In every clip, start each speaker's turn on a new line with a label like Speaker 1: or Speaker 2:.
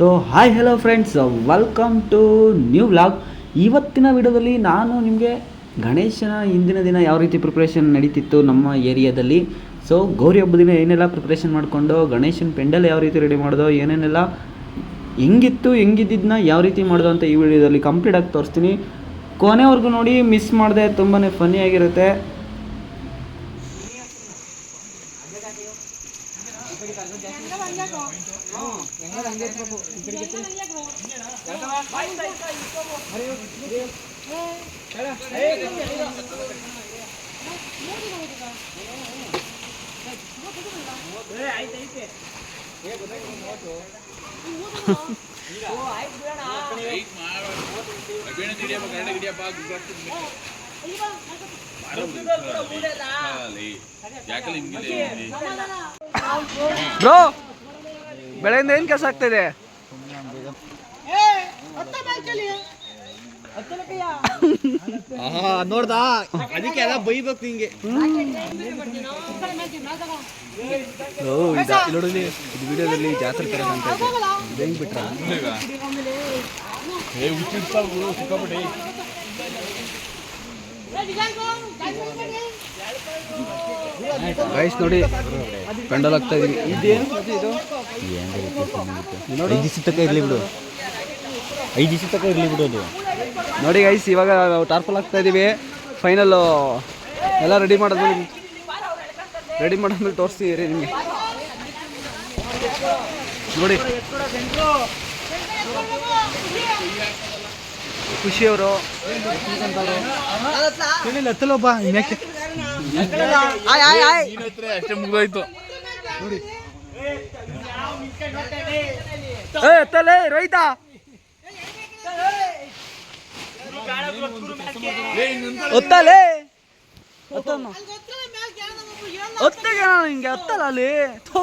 Speaker 1: So hi hello friends welcome to new vlog ಇವತ್ತಿನ ವಿಡಿಯೋದಲ್ಲಿ ನಾನು ನಿಮಗೆ ಗಣೇಶನ ಹಿಂದಿನ ದಿನ ಯಾವ ರೀತಿ ಪ್ರಿಪ್ರೇಷನ್ ನಡೀತಿತ್ತು ನಮ್ಮ ಏರಿಯಾದಲ್ಲಿ. ಸೊ ಗೌರಿ ಹಬ್ಬದ ದಿನ ಏನೆಲ್ಲ ಪ್ರಿಪ್ರೇಷನ್ ಮಾಡಿಕೊಂಡು, ಗಣೇಶನ ಪೆಂಡಲ್ ಯಾವ ರೀತಿ ರೆಡಿ ಮಾಡೋದು, ಏನೇನೆಲ್ಲ ಹೆಂಗಿತ್ತು ಹೆಂಗಿದ್ದನ್ನ ಯಾವ ರೀತಿ ಮಾಡೋದು ಅಂತ ಈ ವಿಡಿಯೋದಲ್ಲಿ ಕಂಪ್ಲೀಟಾಗಿ ತೋರಿಸ್ತೀನಿ. ಕೊನೆವರೆಗೂ ನೋಡಿ ಮಿಸ್ ಮಾಡಿದೆ ತುಂಬಾ ಫನ್ನಿ ಆಗಿರುತ್ತೆ ಬ್ರೋ ಬೆಳೆಯಿಂದ ಏನು ಕೆಲಸ ಆಗ್ತಿದೆ
Speaker 2: ನೋಡ್ದ ಅದಕ್ಕೆ ಎಲ್ಲ ಬೈಬೇಕು ನಿಂಗೆ ನೋಡಲಿ ಇದು ವಿಡಿಯೋದಲ್ಲಿ ಜಾತ್ರೆ ತರ ಅಂತ ಹೆಂಗ್ ಬಿಟ್ರ ಗೈಸ್ ನೋಡಿ ಪೆಂಡಲ್ ಆಗ್ತಾ ಇದೀವಿ ಇದೇನು ಇದು?
Speaker 3: ಐದು ದಿವಸ ತಕ ಇರಲಿ ಬಿಡು. ಐದು ದಿವಸ ತಕ್ಕ ಇರಲಿ ಬಿಡು ಅದು.
Speaker 2: ನೋಡಿ ಗೈಸ್ ಇವಾಗ ಟಾರ್ಪಲ್ ಆಗ್ತಾ ಇದೀವಿ. ಫೈನಲ್ ಎಲ್ಲ ರೆಡಿ ಮಾಡಿದ್ಮೇಲೆ ರೆಡಿ ಮಾಡಿದ್ಮೇಲೆ ತೋರಿಸ್ತೀವಿ ನಿಮಗೆ. ನೋಡಿ. ಖುಷಿಯವರು
Speaker 3: ಹತ್ತಲೊಬ್ಬ ಯಾಕೆ
Speaker 2: ಅಷ್ಟೇ ಮುಗ್ದೋಯ್ತು. ಏ ಎತ್ತಲೇ ರೈತ. ಒತ್ತಲೇ. ಒತ್ತಗೆ ಹಿಂಗೆ ಒತ್ತಲ್ಲ ಅಲ್ಲಿ. ಥೂ.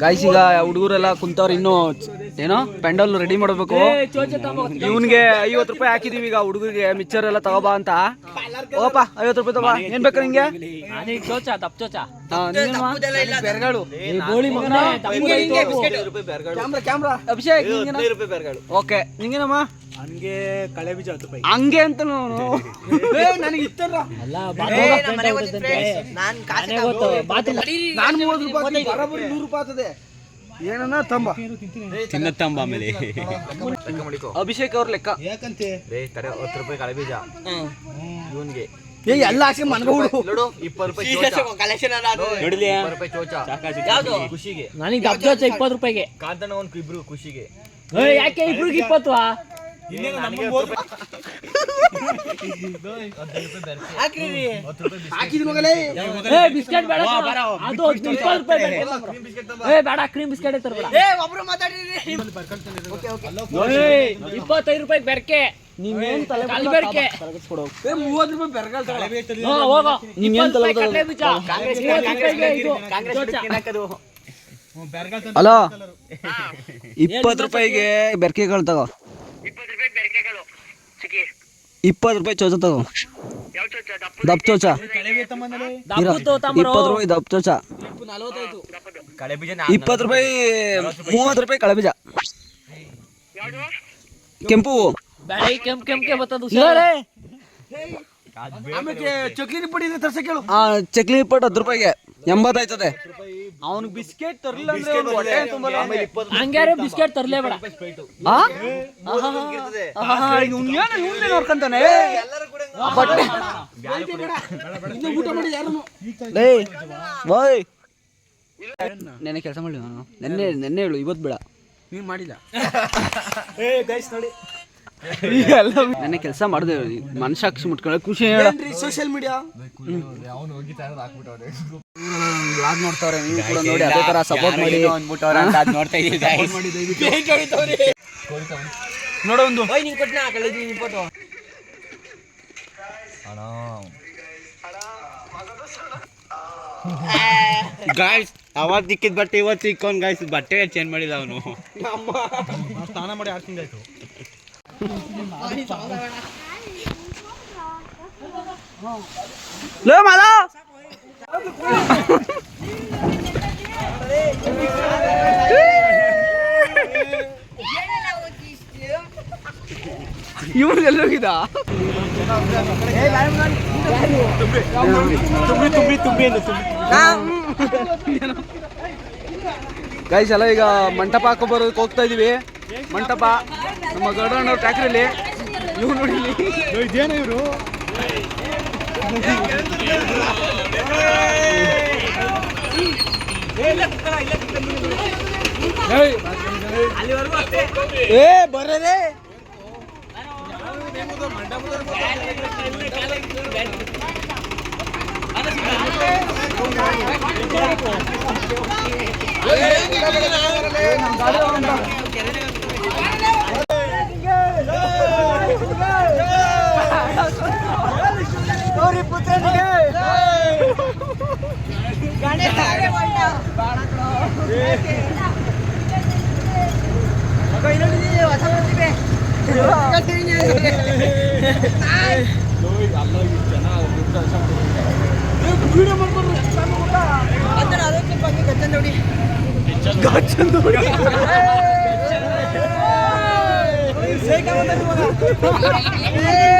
Speaker 2: ಗಾಯ್ಸ್ ಈಗ ಹುಡುಗರೆಲ್ಲ ಕುಂತವ್ರು ಇನ್ನು ಏನೋ ಪೆಂಡಲ್ ರೆಡಿ ಮಾಡಬೇಕು. ಇವನ್ಗೆ ಐವತ್ತು ರೂಪಾಯಿ ಹಾಕಿದೀವಿ ಈಗ ಹುಡುಗರಿಗೆ ಮಿಕ್ಚರ್ ಎಲ್ಲ ತಗೋಬಾ ಅಂತ. ಓಪ ಐವತ್ತು ರೂಪಾಯಿ ತಗೋ ಏನ್ ಬೇಕು ನಿಂಗೆ? ಹಾ, ನೀನೇನಮ್ಮ? ಬೆರ್ಗಾಳು. Camera, camera. ಅಭಿಷೇಕ್ ಓಕೆ ನಿಂಗೇನಮ್ಮ?
Speaker 3: ಹಂಗೆ ಕಳೆ ಬೀಜ ಹತ್ತು ರೂಪಾಯಿ
Speaker 2: ಹಂಗೆ ಅಂತ ನನಗೆ ಇತ್ತಲ್ಲ ನಾನು ಮೂವತ್ತು ರೂಪಾಯಿ ಬರೋಬ್ಬರಿ ನೂರು ರೂಪಾಯಿ ಆಗ್ತದೆ. ಏನನ್ನ ತಂಬ.
Speaker 3: ತಿನ್ನತ್ತಂಬ ಆಮೇಲೆ.
Speaker 2: ಅಭಿಷೇಕ್ ಅವ್ರ ಲೆಕ್ಕ.
Speaker 3: ಯಾಕಂತೆ?
Speaker 4: ಹತ್ತು ರೂಪಾಯಿ ಕಳೆ ಬೀಜ. ಇವನ್ಗೆ.
Speaker 2: ಏ ಎಲ್ಲ ಹಾಕಿ ಮನ್ಗೋಡು.
Speaker 4: ನೋಡು ಇಪ್ಪತ್ತು ರೂಪಾಯಿ ಚೋಚ.
Speaker 3: ನೋಡಿಲಿ
Speaker 4: ಇಪ್ಪತ್ತು ರೂಪಾಯಿ ಚೋಚ.
Speaker 3: ಯಾವ್ದು?
Speaker 4: ಖುಷಿಗೆ.
Speaker 5: ನನಗೆ ಇಪ್ಪತ್ತು ರೂಪಾಯಿಗೆ.
Speaker 4: ಕಾಂತಣ್ಣ ಒಂದ್ ಇಬ್ರು ಖುಷಿಗೆ.
Speaker 5: ಯಾಕೆ ಇಬ್ರಿಗೆ ಇಪ್ಪತ್ತು ಬಿಸ್ಕೆಟ್. ಬೇಡ. ಅದು ಇಪ್ಪತ್ತು ರೂಪಾಯಿ ಬೇಕು. ಏ ಬೇಡ ಕ್ರೀಮ್ ಬಿಸ್ಕೆಟ್ ತರಬೇಡ ಇಪ್ಪತ್ತೈದು ರೂಪಾಯಿ ಬೆರ್ಕೆ.
Speaker 2: ನೀನೇನ್ ತಲೆ
Speaker 5: ಬೆರ್ಕೆ.
Speaker 2: ಮೂವತ್ತು ರೂಪಾಯಿ ಬೆರಗಾಲ್
Speaker 5: ಹೋಗೋ.
Speaker 2: ತಲೆ. ಹಲೋ ಇಪ್ಪತ್ತು ರೂಪಾಯಿಗೆ ಬೆರ್ಕೆಗಳು ತಗೋ. ಇಪ್ಪತ್ತು ರೂಪಾಯಿ ಚೋಚ ತಗೋ.
Speaker 5: ದಪ್ಪ ಚೋಚ.
Speaker 2: ಇಪ್ಪತ್ತು ರೂಪಾಯಿ ದಪ್ಪ ಚೋಚ. ಇಪ್ಪತ್ತು ರೂಪಾಯಿ ಮೂವತ್ತು ರೂಪಾಯಿ ಕಳೆ ಬೀಜ ಕೆಂಪು ಚಕ್ಲಿ ಪುಡಿ ತರ್ಸಕ್ಕೆ ಆ ಚಕ್ಲಿ ಪಟ್ ಹತ್ತು ರೂಪಾಯಿಗೆ. ಎಂಬತ್ತಾಯ್ತದೆ ಅವ್ನಿಗೆ ಬಿಸ್ಕೆಟ್ ತರಲಿಲ್ಲ ಅಂದ್ರೆ ಅವ್ನು ಹೊಟ್ಟೆ ತುಂಬಲ್ಲ.
Speaker 5: ಹಂಗಾರೆ ಬಿಸ್ಕೆಟ್ ತರ್ಲೇ ಬೇಡ
Speaker 2: ಆ? ಆಹಾ, ಇವ್ನು ಏನು ಇವ್ನೇ ನೋಡ್ಕೊಂತಾನೆ? ಬಟ್ಟೆ. ಇನ್ನು ಊಟ ಮಾಡಿ ಯಾರನ್ನು? ಲೇ ಬಾಯ್. ನೆನ್ನೆ ಕೆಲಸ ಮಾಡಿ ನಾನು. ನೆನ್ನೆ ನೆನ್ನೆ ಹೇಳು ಇವತ್ತು ಬೇಡ. ನೀನು ಮಾಡಿಲ್ಲ. ನೆನ್ನೆ ಕೆಲಸ ಮಾಡಿದೆ ಮನಸಾಕ್ಷಿ ಮುಟ್ಕೊಳ್ಳೋ ಖುಷಿ ಹೇಳ. ಸೋಶಿಯಲ್ ಮೀಡಿಯಾ ಬ್ಲಾಗ್ ನೋಡ್ತಾವ್ರೆ ನೀವು ಕೂಡ ನೋಡಿ ಅದೇ ತರ ಸಪೋರ್ಟ್ ಮಾಡಿ.
Speaker 3: ನೋಡ್ತಾ ಇದೀವಿ
Speaker 2: ನೋಡೋ ಒಂದು.
Speaker 3: ಗಾಯ್ಸ್ ಅವಾಗ ಸಿಕ್ಕಿದ ಬಟ್ಟೆ ಇವತ್ತು ಸಿಕ್ಕೊಂಡ್ ಗಾಯ್ಸ್ ಬಟ್ಟೆ ಚೇಂಜ್ ಮಾಡಿದ ಅವನು.
Speaker 4: ಸ್ನಾನ ಮಾಡಿ ಆರು ತಿಂಗಳಾಯ್ತು.
Speaker 2: ಲೋ ಮಾಲ. ಇವ್ರು ಎಲ್ಲೋಗಿದ
Speaker 3: ತುಂಬಿ ತುಂಬಿ ತುಂಬಿ
Speaker 2: ಗೈಸ್ ಎಲ್ಲ ಈಗ ಮಂಟಪ ಹಾಕೋ ಬರೋದಕ್ಕೆ ಹೋಗ್ತಾ ಇದೀವಿ. ಮಂಟಪ ನಮ್ಮ ಗೌಡಣ್ಣ ಟ್ಯಾಕ್ಟ್ರಲ್ಲಿ ಇವ್ರು ನೋಡಿ
Speaker 4: ಇದೇನ ಇವರು?
Speaker 2: ఏ బర్రదే ગૌરી પુત્રની જય
Speaker 3: 아까 이런
Speaker 6: 일이 와서 집에
Speaker 2: 똑같으냐
Speaker 7: 너희
Speaker 8: 알라이 있잖아 우리보다 참 좋은데
Speaker 3: 불을 먹고는 안 먹었다
Speaker 6: 완전 아들 밖에 같은 놀이
Speaker 2: 같은 놀이 같은
Speaker 3: 놀이 제가 만나는
Speaker 2: 거다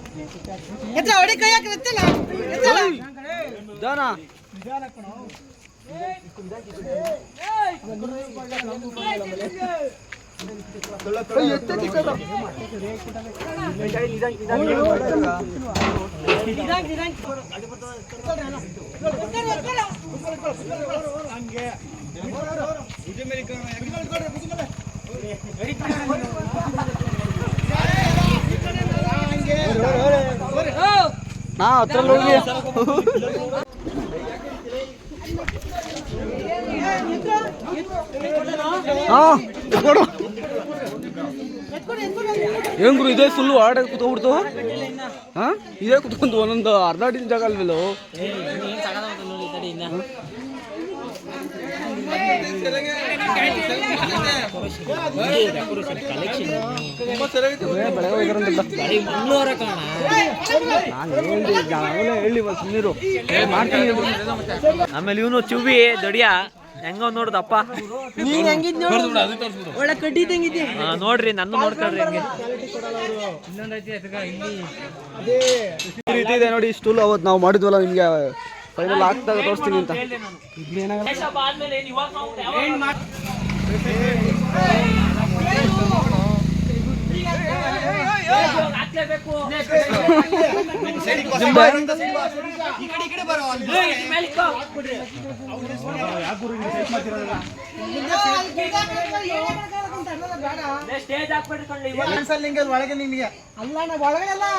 Speaker 2: ಆಗ್ಬಿಟ್ಟದೆ ಇದಕ್ಕಾಕ ಬಾಹುಬಲಿ ದೇಶ ಬಾಹುಬಲಿ ಹಾ ಜಾನ ನಾ ಹತ್ರ ಹೋಗಿ ಕೊಡು ಏನ್ ಗುರು ಇದೇ ಸುಳ್ಳು ಆಡ ಕೂತ್ಕೊಂಡ್ಬಿಡ್ತು ಹಾ? ಇದೇ ಕುತ್ಕೊಂಡು ಒಂದೊಂದು ಅರ್ಧ ಅಡಿ ಜಾಗ ಅಲ್ವಿಲ್ಲ?
Speaker 5: ಆಮೇಲೆ ಇವನು ಚುಬಿ ದಡಿಯ ಹೆಂಗ ನೋಡ್ದಪ್ಪ
Speaker 2: ಒಳ್ಳೆ ಕಡ್ಡಿ ತಂಗಿದ್ದೆ
Speaker 5: ಆ, ನೋಡ್ರಿ ನನ್ನ ನೋಡ್ಕೊಳ್ರಿ ಹೆಂಗೆ.
Speaker 2: ಈ ರೀತಿ ಇದೆ ನೋಡಿ ಸ್ಟೂಲ್ ಅವತ್ತು ನಾವು ಮಾಡಿದ್ವಲ್ಲ ನಿಮ್ಗೆ. ಫೈನಲ್ ಆಗ್ತಾಗ ತೋರಿಸ್ತೀನಿ ಅಂತ
Speaker 5: ಸ್ಟೇಜ್
Speaker 4: ಒಳಗೆ ನಿಮಗೆ
Speaker 5: ನಾ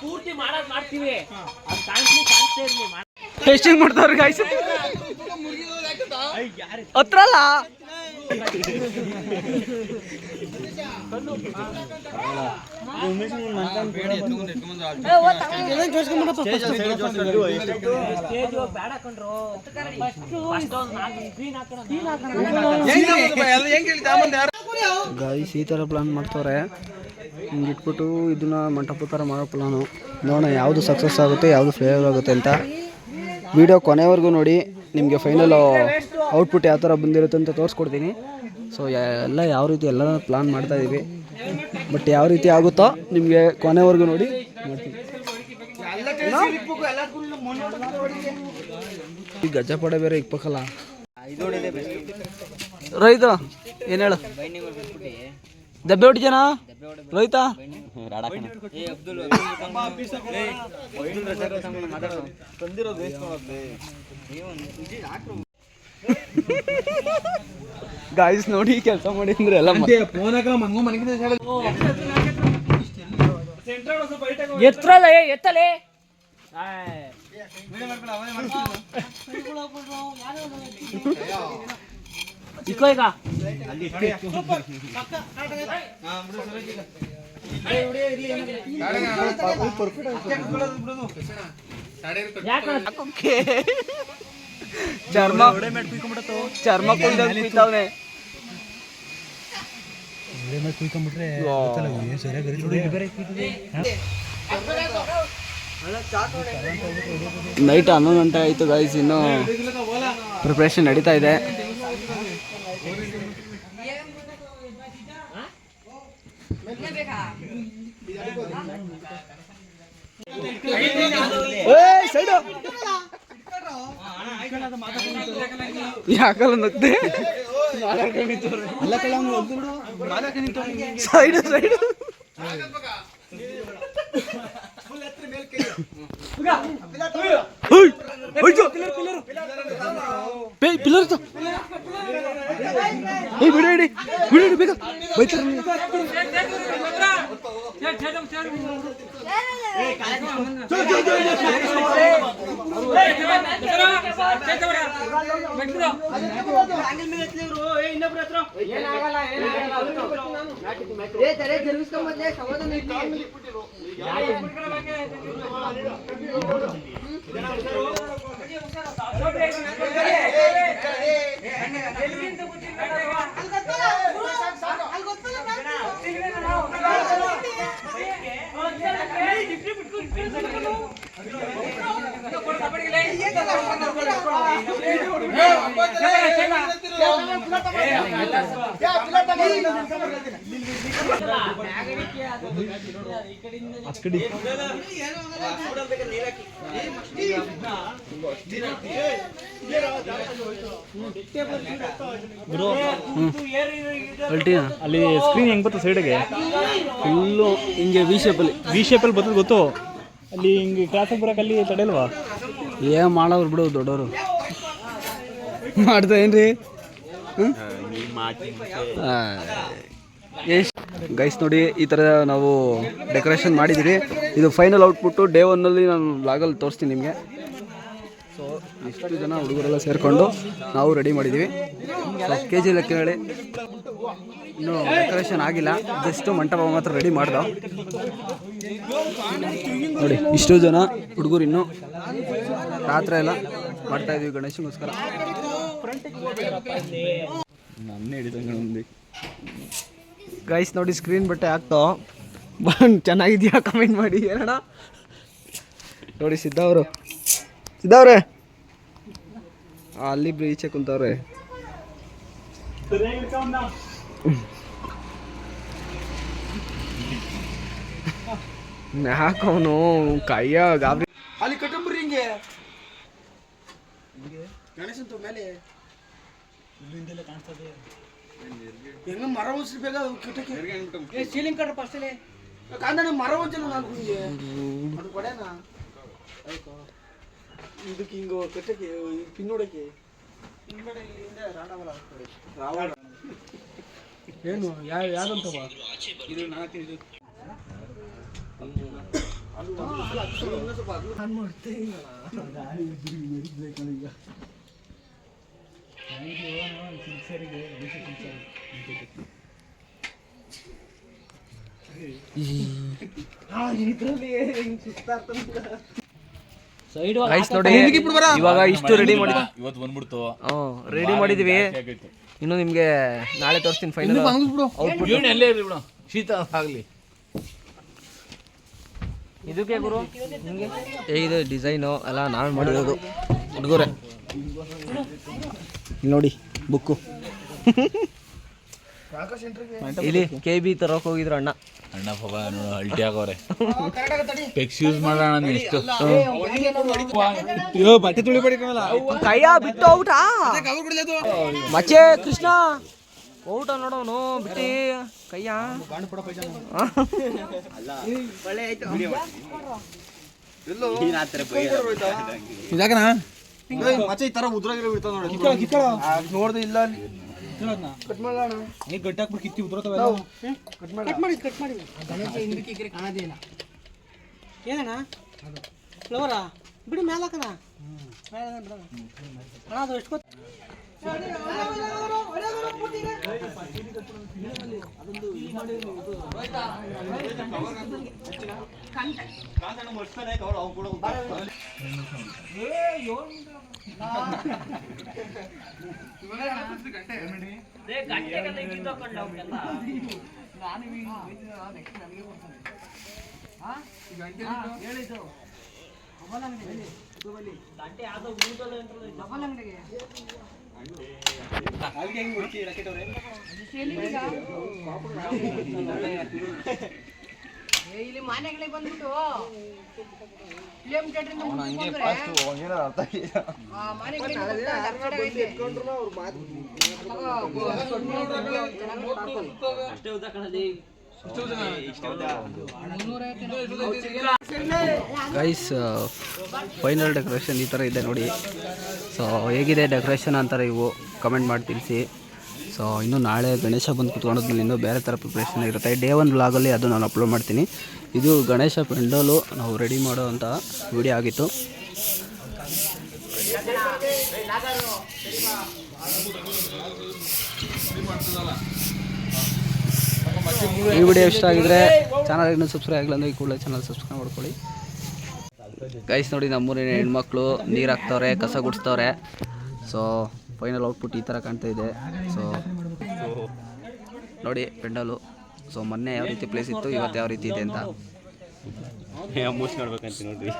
Speaker 5: ಪೂರ್ತಿ ಮಾಡೋದ್ ಮಾಡ್ತೀವಿ ಅದ್ ಕಾಣಿಸ್ಲಿ ಕಾಣಿಸ್ತೇ ಇರ್ಲಿ ಮಾಡ್-
Speaker 2: ಟೇಸ್ಟಿಂಗ್ ಮಾಡ್ತಾವ್ರಿ ಗಾಯ್ಸ್ ಹತ್ರ ಗಾಯ್ಸ್ ಈ ಥರ ಪ್ಲಾನ್ ಮಾಡ್ತವ್ರೆ. ಹಿಂಗೆ ಇಟ್ಬಿಟ್ಟು ಇದನ್ನ ಮಂಟಪ ಥರ ಮಾಡೋ ಪ್ಲಾನು ನೋಡೋಣ ಯಾವುದು ಸಕ್ಸಸ್ ಆಗುತ್ತೆ, ಯಾವುದು ಫೇಲ್ ಆಗುತ್ತೆ ಅಂತ. ವಿಡಿಯೋ ಕೊನೆವರೆಗೂ ನೋಡಿ. ನಿಮಗೆ ಫೈನಲ್ ಔಟ್ಪುಟ್ ಯಾವ ಥರ ಬಂದಿರುತ್ತೆ ಅಂತ ತೋರಿಸ್ಕೊಡ್ತೀನಿ ಸೊ ಎಲ್ಲ ಯಾವ ರೀತಿ ಎಲ್ಲ ಪ್ಲಾನ್ ಮಾಡ್ತಾ ಇದ್ದೀವಿ ಬಟ್ ಯಾವ ರೀತಿ ಆಗುತ್ತೋ ನಿಮಗೆ ಕೊನೆವರೆಗೂ ನೋಡಿ ಈ ಗಜ ಪಡೆ ಬೇರೆ ಇಕ್ಬೇಕಲ್ಲ ರೈತ ಏನು ಹೇಳು ದಬ್ಬೆ ಹೊಡಿಜನ ರೋಹಿತ ಗಾಯ್ಸ್ ನೋಡಿ ಕೆಲಸ ಮಾಡಿದ್ರೆ ಎಲ್ಲ
Speaker 7: ಎತ್ತಲೇ ಎತ್ತಲೇ. ಇಕ್ಕೋ ಈಗ.
Speaker 2: ಚರ್ಮ ಚರ್ಮ ನೈಟ್ ಹನ್ನೊಂದು ಗಂಟೆ ಆಯ್ತು ಗಾಯ್ಸ್ ಇನ್ನು ಪ್ರಿಪ್ರೇಷನ್ ನಡೀತಾ ಇದೆ. ಯಾಕಲ್ಲ ನಗ್ದೆ? ಸೈಡ್ ಸೈಡ್ ಪಿಲ್ಲರ್ ಏಯ್ ಬಿಡಿ ಬಿಡಿ ಬಿಡಿ ಬಿಡಿ ಬೇಗ ಬೈತಾರೆ ನೀವು. ಅಲ್ಟಿನಾ
Speaker 5: ಅಲ್ಲಿ ಸ್ಕ್ರೀನ್ ಹೆಂಗ್ ಬರ್ತದೆ ಸೈಡ್ಗೆ
Speaker 2: ಫುಲ್ಲು ಹಿಂಗೆ ವಿ ಶೇಪಲ್ಲಿ
Speaker 5: ವಿ ಶೇಪಲ್ಲಿ ಬರ್ತದೆ ಗೊತ್ತು? ಅಲ್ಲಿ ಹಿಂಗೆ ಕ್ಲಾಸಿಗೆ ಬರೋಕೆ ಅಲ್ಲಿ ತಡೆಯಲ್ವಾ?
Speaker 2: ಏನ್ ಮಾಡೋರು ಬಿಡು ದೊಡ್ಡವರು. ಮಾಡ್ತಾ ಏನ್ರಿ? ಎಷ್ಟು ಗೈಸ್ ನೋಡಿ ಈ ಥರ ನಾವು ಡೆಕೋರೇಷನ್ ಮಾಡಿದ್ದೀವಿ. ಇದು ಫೈನಲ್ ಔಟ್ಪುಟ್ಟು ಡೇ ಒನ್ನಲ್ಲಿ ನಾನು ಲಾಗಲ್ಲಿ ತೋರಿಸ್ತೀನಿ ನಿಮಗೆ. ಸೊ ಇಷ್ಟು ಜನ ಹುಡುಗರೆಲ್ಲ ಸೇರಿಕೊಂಡು ನಾವು ರೆಡಿ ಮಾಡಿದ್ದೀವಿ ಕೆ ಜಿ ಲೆಕ್ಕ ಹೇಳಿ ಇನ್ನೂ ಡೆಕೋರೇಷನ್ ಆಗಿಲ್ಲ. ಜಸ್ಟ್ ಮಂಟಪ ಮಾತ್ರ ರೆಡಿ ಮಾಡ್ದ. ನೋಡಿ ಇಷ್ಟು ಜನ ಹುಡುಗರು ಇನ್ನೂ ರಾತ್ರಿ ಎಲ್ಲ ಮಾಡ್ತಾ ಇದೀವಿ ಗಣೇಶನಿಗೋಸ್ಕರ. ಗೈಸ್ ನೋಡಿ ಸ್ಕ್ರೀನ್ ಬಟ್ಟೆ ಹಾಕ್ತೋ. ಬಂದು ಚೆನ್ನಾಗಿದೆಯಾ? ಕಮೆಂಟ್ ಮಾಡಿ. ಏನಣ್ಣ? ನೋಡಿ ಸಿದ್ಧ ಅವರು. ಸಿದ್ಧ ಅವ್ರೆ ಅಲ್ಲಿಬ್ರು ಈಚೆ ಕುಂತವ್ರೆ. ಯಾಕವನು ಕೈಯ ಗಾಬರಿ. ಅಲ್ಲಿ ಕಟ್ಟಂಬ್ರಿ ಹಿಂಗೆ. ಗಣೇಶನ್ ಮೇಲೆ. ಹೆಂಗ ಮರ ಉಸಿರು ಬೇಗ ಕಿಟಕಿ? ಸೀಲಿಂಗ್ ಕಟ್ಟ ಫಸ್ಟಲ್ಲಿ ಕಾಂದ ಮರ ಉಜ್ಜಲ್ಲ ನಾನು ಹಿಂಗೆ. ಅದು ಕೊಡೇನ? ಇದಕ್ಕೆ ಹಿಂಗ ಕಟ್ಟಕ್ಕೆ ಪಿನ್ನೋಡಕ್ಕೆ. ರಾವಣ. ಏನು ಯಾವ ಯಾರಂತ ಇದು ನಾಲ್ಕು ಇದು.
Speaker 7: ಸೈಡ್
Speaker 2: ಗೈಸ್ ನೋಡಿ ಇವಾಗ ಇಷ್ಟು ರೆಡಿ ಮಾಡಿ
Speaker 8: ಇವತ್ತು ಬಂದ್ಬಿಡ್ತು.
Speaker 2: ರೆಡಿ ಮಾಡಿದ್ವಿ. ಇನ್ನು ನಿಮಗೆ ನಾಳೆ ತೋರಿಸ್ತೀನಿ ಫೈನಲ್ ಔಟ್ಪುಟ್
Speaker 8: ಇರಲಿ ಬಿಡು. ಶೀತ ಆಗ್ಲಿ.
Speaker 7: ಇದಕ್ಕೆ ಗುರು?
Speaker 2: ಇದು ಡಿಸೈನು ಅಲ್ಲ ನಾವೇ ಮಾಡಿರೋದು. ಹುಡುಗರೇ. ಇಲ್ಲಿ ನೋಡಿ ಬುಕ್ಕು. ಇಲ್ಲಿ ಕೆ ಬಿ ತರೋಕ್ ಹೋಗಿದ್ರು ಅಣ್ಣ.
Speaker 3: ಅಣ್ಣ ಪಾಪ ಅಲ್ಟಿ ಆಗೋರೆ ಪೆಕ್ಸ್ ಯೂಸ್ ಮಾಡೋಣ ಎಷ್ಟು ಬಟ್ಟೆ ತುಳಿಬೇಡಿ
Speaker 2: ಕೈಯ ಬಿಟ್ಟು ಔಟ? ಮಚ್ಚೆ ಕೃಷ್ಣ. ಔಟ ನೋಡೋನು ಬಿಟ್ಟಿ. ಕೈಯ.
Speaker 3: ಇದಾಗಣ
Speaker 4: ಮಚ್ಚೆ ಈ ತರ ಉದ್ರಾಗಿರೋ ಬಿಡ್ತಾವ ನೋಡಿ.
Speaker 3: ನೋಡ್ದೆ ಇಲ್ಲ ಅಲ್ಲಿ. ಗಡ್ಡ ಹಾಕ್ಬಿಟ್ಟು ಕಿತ್ತಿ ಉದ್ರತವೆಲ್ಲ
Speaker 5: ಏನಣ್ಣ? ಫ್ಲವರಾ ಬಿಡು ಮೇಲಕ್ಕಣ ಅಣ್ಣ ಅದು ಎಷ್ಟು ಗೊತ್ತು
Speaker 7: ಇಲ್ಲಿ ಮನೆಗಳಿಗೆ ಬಂದ್ಬಿಟ್ಟು ಫಿಲಂ ಥಿಯೇಟರ್ ಬಂದ್ರೆ ಆ ಮನೆಗಳಿಗೆ ಬಂದ್ಬಿಟ್ಟು ಅಷ್ಟೇ ಐತೆ.
Speaker 2: ಗೈಸ್ ಫೈನಲ್ ಡೆಕೋರೇಷನ್ ಈ ಥರ ಇದೆ ನೋಡಿ. ಸೊ ಹೇಗಿದೆ ಡೆಕೋರೇಷನ್ ಅಂತಾರೆ ಇವು? ಕಮೆಂಟ್ ಮಾಡಿ ತಿಳಿಸಿ. ಸೊ ಇನ್ನು ನಾಳೆ ಗಣೇಶ ಬಂದು ಕುತ್ಕೊಂಡಾದ್ಮೇಲೆ ಇನ್ನೂ ಬೇರೆ ಥರ ಪ್ರಿಪ್ರೇಷನ್ ಇರುತ್ತೆ. ಡೇ ಒನ್ ವ್ಲಾಗಲ್ಲಿ ಅದು ನಾನು ಅಪ್ಲೋಡ್ ಮಾಡ್ತೀನಿ. ಇದು ಗಣೇಶ ಪೆಂಡಲು ನಾವು ರೆಡಿ ಮಾಡೋ ಅಂಥ ವಿಡಿಯೋ ಆಗಿತ್ತು. ಈ ವಿಡಿಯೋ ಇಷ್ಟ ಆಗಿದ್ರೆ ಚಾನಲ್ ಇನ್ನೂ ಸಬ್ಸ್ಕ್ರೈಬ್ ಆಗಿಲ್ಲ ಅಂದ್ರೆ ಈ ಕೂಡಲೇ ಚಾನಲ್ ಸಬ್ಸ್ಕ್ರೈಬ್ ಮಾಡ್ಕೊಳ್ಳಿ. ಗೈಸ್ ನೋಡಿ ನಮ್ಮೂರಿನ ಹೆಣ್ಮಕ್ಳು ನೀರು ಹಾಕ್ತವ್ರೆ, ಕಸ ಗುಡಿಸ್ತವ್ರೆ ಸೊ ಫೈನಲ್ ಔಟ್ಪುಟ್ ಈ ಥರ ಕಾಣ್ತಾ ಇದೆ. ಸೊ ನೋಡಿ, ಪೆಂಡಲು. ಸೊ ಮೊನ್ನೆ ಯಾವ ರೀತಿ ಪ್ಲೇಸ್ ಇತ್ತು, ಇವತ್ತು ಯಾವ ರೀತಿ ಇದೆ ಅಂತ.
Speaker 4: ನೋಡ್ರಿ.